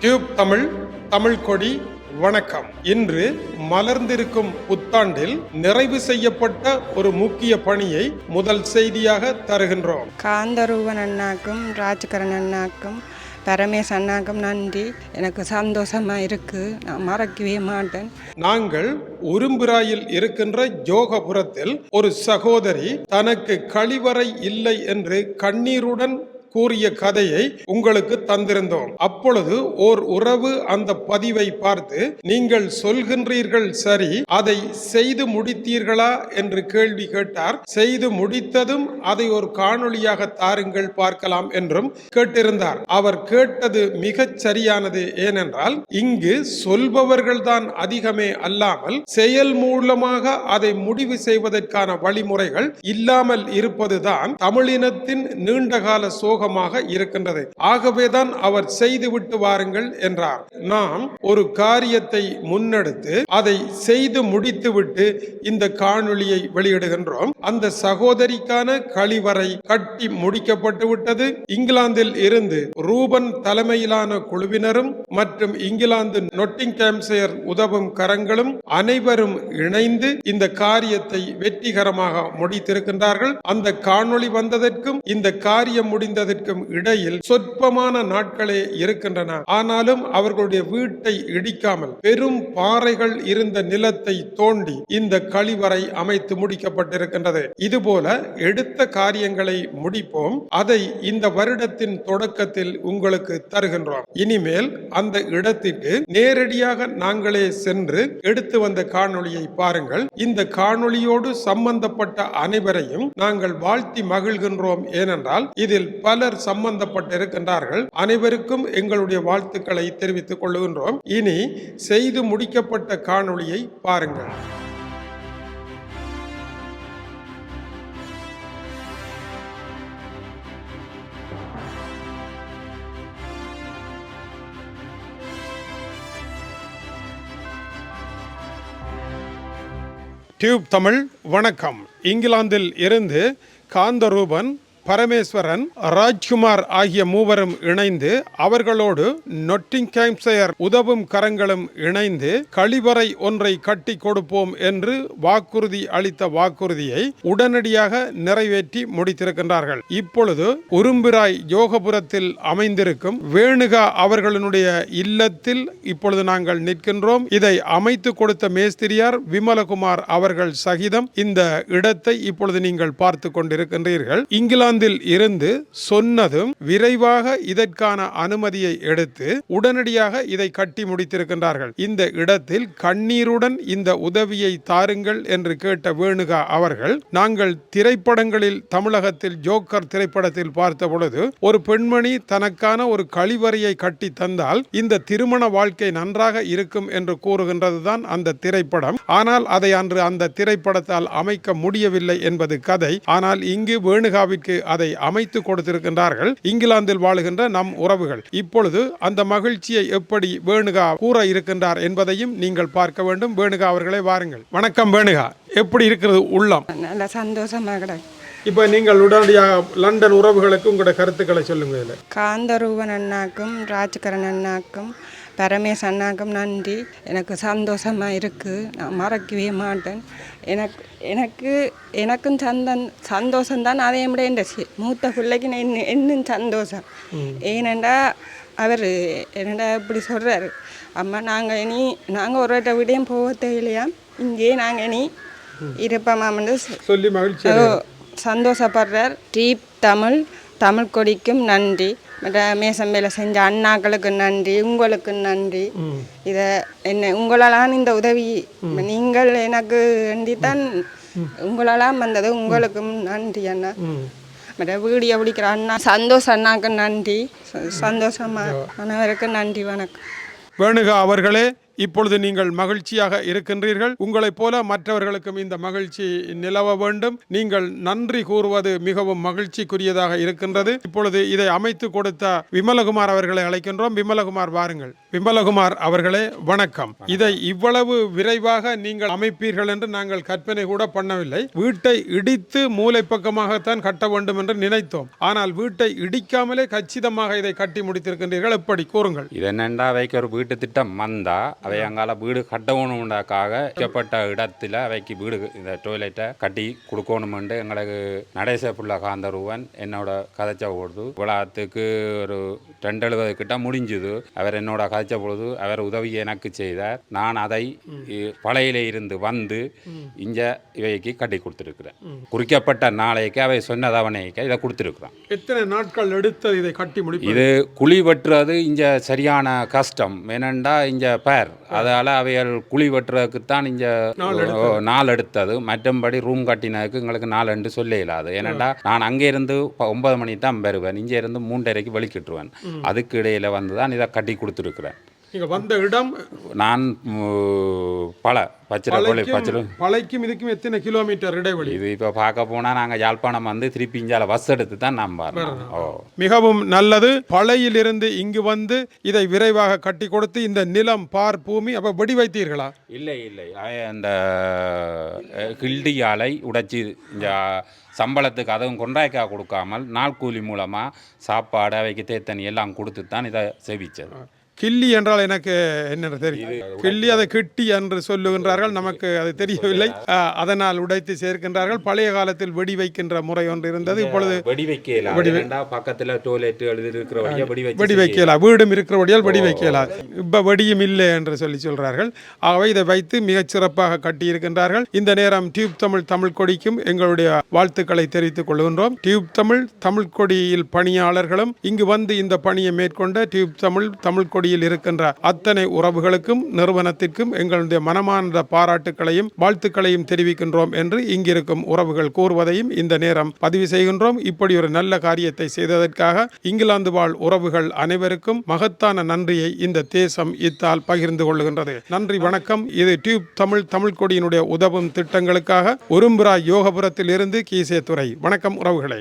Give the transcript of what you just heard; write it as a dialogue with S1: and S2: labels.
S1: Tube Tamil Tamil கொடி வணக்கம். இன்று மலர்ந்திருக்கும் புத்தாண்டில் நிறைவு செய்யப்பட்ட ஒரு முக்கிய பணியை முதல் செய்தியாக தருகின்றோம்.
S2: காந்தரூபன் அண்ணாக்கும் ராஜ்கரன் அண்ணாக்கும் பரமேஷ் அண்ணாக்கும் நன்றி. எனக்கு சந்தோஷமாக இருக்குது நான் மறக்கவே மாட்டேன்.
S1: நாங்கள் உரும்பிராயில் இருக்கின்ற ஜோகபுரத்தில் ஒரு சகோதரி தனக்கு கழிவறை இல்லை என்று கண்ணீருடன் கூறிய கதையை உங்களுக்கு தந்திருந்தோம். அப்பொழுது ஓர் உறவு அந்த பதிவை பார்த்து நீங்கள் சொல்கின்றீர்கள் சரி அதை செய்து முடித்தீர்களா? என்று கேள்வி கேட்டார். செய்து முடித்ததும் அதை ஒரு காணொளியாக தாருங்கள் பார்க்கலாம் என்றும் கேட்டிருந்தார். அவர் கேட்டது மிகச் சரியானது ஏனென்றால் இங்கு சொல்பவர்கள் தான் அதிகமே அல்லாமல் செயல் மூலமாக அதை முடிவு செய்வதற்கான வழிமுறைகள் இல்லாமல் இருப்பதுதான் தமிழினத்தின் நீண்டகால சோகமாக இருக்கின்றது. ஆகவேதான் அவர் செய்துவிட்டு வாருங்கள் என்றார். நாம் ஒரு காரியத்தை முன்னெடுத்து அதை செய்து முடித்துவிட்டு இந்த காணொளியை வெளியிடுகின்றோம். அந்த சகோதரிக்கான கழிவறை கட்டி முடிக்கப்பட்டு விட்டது. இங்கிலாந்தில் இருந்து ரூபன் தலைமையிலான குழுவினரும் மற்றும் இங்கிலாந்து நொட்டிங்காம்சையர் உதவும் கரங்களும் அனைவரும் இணைந்து இந்த காரியத்தை வெற்றிகரமாக முடித்திருக்கின்றார்கள். அந்த காணொளி வந்ததற்கும் இந்த காரியம் முடிந்ததற்கும் இடையில் சொற்பமான நாட்களே இருக்கின்றன. ஆனாலும் அவர்களுடைய வீட்டை இடிக்காமல் பெரும் பாறைகள் இருந்த நிலத்தை தோண்டி இந்த கழிவறை அமைத்து முடிக்கப்பட்டிருக்கின்றது. இதுபோல எடுத்த காரியங்களை முடிப்போம். அதை இந்த வருடத்தின் தொடக்கத்தில் உங்களுக்கு தருகின்றோம். இனிமேல் அந்த இடத்திற்கு நேரடியாக நாங்களே சென்று எடுத்து வந்த காணொளியை பாருங்கள். இந்த காணொளியோடு சம்பந்தப்பட்ட அனைவரையும் நாங்கள் வாழ்த்தி மகிழ்கின்றோம். ஏனென்றால் இதில் பல பலர் சம்பந்தப்பட்டிருக்கின்றார்கள். அனைவருக்கும் எங்களுடைய வாழ்த்துக்களை தெரிவித்துக் கொள்கின்றோம். இனி செய்து முடிக்கப்பட்ட காணொளியை பாருங்கள். டியூப் தமிழ் வணக்கம். இங்கிலாந்தில் இருந்து காந்தரூபன் பரமேஸ்வரன் ராஜ்குமார் ஆகிய மூவரும் இணைந்து அவர்களோடு நொட்டிங்காம்சையர் உதவும் கரங்களும் இணைந்து கழிவறை ஒன்றை கட்டி கொடுப்போம் என்று வாக்குறுதி அளித்த வாக்குறுதியை உடனடியாக நிறைவேற்றி முடித்திருக்கின்றார்கள். இப்பொழுது உரும்பிராய் யோகபுரத்தில் அமைந்திருக்கும் வேணுகா அவர்களுடைய இல்லத்தில் இப்பொழுது நாங்கள் நிற்கின்றோம். இதை அமைத்து கொடுத்த மேஸ்திரியார் விமலகுமார் அவர்கள் சகிதம் இந்த இடத்தை இப்பொழுது நீங்கள் பார்த்து கொண்டிருக்கின்றீர்கள். இங்கிலாந்து இங்கிலாந்தில் இருந்து சொன்னதும் விரைவாக இதற்கான அனுமதியை எடுத்து உடனடியாக இதை கட்டி முடித்திருக்கின்றார்கள். இந்த இடத்தில் கண்ணீருடன் இந்த உதவியை தாருங்கள் என்று கேட்ட வேணுகா அவர்கள் நாங்கள் திரைப்படங்களில் தமிழகத்தில் ஜோக்கர் திரைப்படத்தில் பார்த்த பொழுது ஒரு பெண்மணி தனக்கான ஒரு கழிவறையை கட்டி தந்தால் இந்த திருமண வாழ்க்கை நன்றாக இருக்கும் என்று கூறுகின்றதுதான் அந்த திரைப்படம். ஆனால் அதை அன்று அந்த திரைப்படத்தால் அமைக்க முடியவில்லை என்பது கதை. ஆனால் இங்கு வேணுகாவிற்கு அதை அமைத்து கொடுத்திருக்கின்றார்கள். இங்கிலாந்தில் வாழுகின்ற நம் உறவுகள். இப்பொழுது அந்த மகிழ்ச்சியை எப்படி வேணுகா கூற இருக்கின்றார் என்பதையும் நீங்கள் பார்க்க வேண்டும். வேணுகா அவர்களே வாருங்கள். வணக்கம் வேணுகா. எப்படி இருக்கிறது உள்ளம்?
S2: நல்ல சந்தோஷமாக
S1: இப்போ நீங்கள் உடனடியாக லண்டன் உறவுகளுக்கு உங்களோட கருத்துக்களை சொல்லுங்க இதில்.
S2: காந்தரூபன் அண்ணாக்கும் ராஜ்கரன் அண்ணாக்கும் பரமேஷ் அண்ணாக்கும் நன்றி. எனக்கு சந்தோஷமாக இருக்குது நான் மறக்கவே மாட்டேன். எனக்கு எனக்கு எனக்கும் சந்தன் சந்தோஷம்தான் அதே விட என் மூத்த பிள்ளைக்கு நான் இன்னும் இன்னும் சந்தோஷம். ஏனெண்டா அவர் என்னடா இப்படி சொல்கிறாரு அம்மா நாங்கள் இனி நாங்கள் ஒரு வட்ட விடையும் போக தேவையில்லையா இங்கேயே நாங்கள் இனி இருப்போமான்னு சொ-
S1: சொல்லி மகிழ்ச்சி
S2: சந்தோஷப்படுறார். டீப் தமிழ் தமிழ் கொடிக்கும் நன்றி. மற்ற மேசம் வேலை செஞ்ச அண்ணாக்களுக்கு நன்றி உங்களுக்கு நன்றி. இதை என்ன உங்களால் இந்த உதவி நீங்கள் எனக்கு வேண்டித்தான் உங்களாலாம் வந்தது உங்களுக்கும் நன்றி அண்ணா. மற்ற வீடியோ பிடிக்கிற அண்ணா சந்தோஷ் அண்ணாக்கு நன்றி. ச- சந்தோஷமா அனைவருக்கும் நன்றி வணக்கம்.
S1: வேணுகா அவர்களே இப்பொழுது நீங்கள் மகிழ்ச்சியாக இருக்கின்றீர்கள். உங்களைப் போல மற்றவர்களுக்கும் இந்த மகிழ்ச்சி நிலவ வேண்டும். நீங்கள் நன்றி கூறுவது மிகவும் மகிழ்ச்சிக்குரியதாக இருக்கின்றது. இப்பொழுது இதை அமைத்து கொடுத்த விமலகுமார் அவர்களை அழைக்கின்றோம். விமலகுமார் வாருங்கள். விமலகுமார் அவர்களே வணக்கம். இதை இவ்வளவு விரைவாக நீங்கள் அமைப்பீர்கள் என்று நாங்கள் கற்பனை கூட பண்ணவில்லை. வீட்டை இடித்து மூலை பக்கமாகத்தான் கட்ட வேண்டும் என்று நினைத்தோம். ஆனால் வீட்டை இடிக்காமலே கச்சிதமாக இதை கட்டி முடித்திருக்கின்றீர்கள். எப்படி? கூறுங்கள்.
S3: இது என்னண்டா அவைக்கு ஒரு வீட்டு திட்டம்? வந்தா அவை அங்கால வீடு கட்டணும்டாக்காக வைக்கப்பட்ட இடத்துல அவைக்கு வீடு இந்த டொய்லெட்டை கட்டி கொடுக்கணுமெண்டு எங்களுக்கு நடேச புள்ள காந்தருவன் என்னோட கதைச்ச பொழுது விழாத்துக்கு ஒரு ரெண்டு எழுபது கிட்ட முடிஞ்சுது. அவர் என்னோட கதைச்ச பொழுது அவர் உதவி எனக்கு செய்தார். நான் அதை பழையில இருந்து வந்து இங்க இவைக்கு கட்டி கொடுத்துருக்குறேன். குறிக்கப்பட்ட நாளைக்கு அவை சொன்னதவணைக்கு இதை கொடுத்துருக்குறேன்.
S1: எத்தனை நாட்கள் எடுத்தது இதை கட்டி முடிப்பது?
S3: இது குழி வெட்டுறது இங்க சரியான கஷ்டம். ஏனண்டா இங்க பேர்? அதால அவைகள் குழி வெட்டுறதுக்கு தான் இங்க நாள் எடுத்தது. மற்றபடி ரூம் கட்டினதுக்கு எங்களுக்கு நாள் என்று சொல்ல இயலாது ஏனண்டா நான் அங்கே இருந்து ப- ஒன்பது மணிக்கு தான் வருவேன். இங்கே இருந்து மூன்றரைக்கு வெளிக்கிட்டுருவேன். அதுக்கு இடையில வந்து தான் இதை கட்டி கொடுத்துருக்குறேன்.
S1: நீங்க வந்த இடம்
S3: நான் பல பச்சிரக்கோழி பச்சிர
S1: பழைக்கும் இதுக்கும் எத்தனை கிலோமீட்டர் இடைவெளி?
S3: இது இப்போ பார்க்க போனால் நாங்கள் யாழ்ப்பாணம் வந்து திருப்பி இஞ்சால பஸ் எடுத்து தான் நாம் ஓ.
S1: மிகவும் நல்லது. பழையிலிருந்து இங்கு வந்து இதை விரைவாக கட்டி கொடுத்து இந்த நிலம் பார் பூமி அப்ப வெடி வைத்தீர்களா
S3: இல்லை. இல்லை அந்த கில்டி ஆலை உடைச்சி இந்த சம்பளத்துக்கு அதுவும் கொண்டாய்க்கா கொடுக்காமல் நாள் கூலி மூலமாக சாப்பாடு அவைக்கு தேத்தனி எல்லாம் கொடுத்து தான் இதை செவிச்சது.
S1: கிள்ளி என்றால் எனக்கு என்ன தெரியும். கிள்ளி அதை கிட்டி என்று சொல்லுகின்றார்கள். நமக்கு அது தெரியவில்லை. அதனால் உடைத்து சேர்க்கின்றார்கள். பழைய காலத்தில் வெடி வைக்கின்ற முறை ஒன்று இருந்தது. இப்பொழுது
S3: வெடி வைக்கலாம் பக்கத்தில் டோய்லெட் எழுதி இருக்கிற வெடி
S1: வைக்கலாம் வீடும் இருக்கிறபடியால் வெடி வைக்கலாம் இப்ப வெடியும் இல்லை என்று சொல்லி சொல்றார்கள். ஆகவே இதை வைத்து மிகச் சிறப்பாக கட்டியிருக்கின்றார்கள். இந்த நேரம் டியூப் தமிழ் தமிழ் கொடிக்கும் எங்களுடைய வாழ்த்துக்களை தெரிவித்துக் கொள்கின்றோம். டியூப் தமிழ் தமிழ் கொடியில் பணியாளர்களும் இங்கு வந்து இந்த பணியை மேற்கொண்ட டியூப் தமிழ் தமிழ் கொடியில் இருக்கின்ற அத்தனை உறவுகளுக்கும் நிறுவனத்திற்கும் எங்களுடைய மனமார்ந்த பாராட்டுக்களையும் வாழ்த்துக்களையும் தெரிவிக்கின்றோம் என்று இங்கிருக்கும் உறவுகள் கூறுவதையும் இந்த நேரம் பதிவு செய்கின்றோம். இப்படி ஒரு நல்ல காரியத்தை செய்ததற்காக இங்கிலாந்து வாழ் உறவுகள் அனைவருக்கும் மகத்தான நன்றியை இந்த தேசம் இத்தால் பகிர்ந்து கொள்கின்றது நன்றி வணக்கம். இது டியூப் தமிழ் தமிழ் கொடியினுடைய உதவும் திட்டங்களுக்காக உரும்புரா யோகபுரத்தில் இருந்து கீசே துறை வணக்கம் உறவுகளை.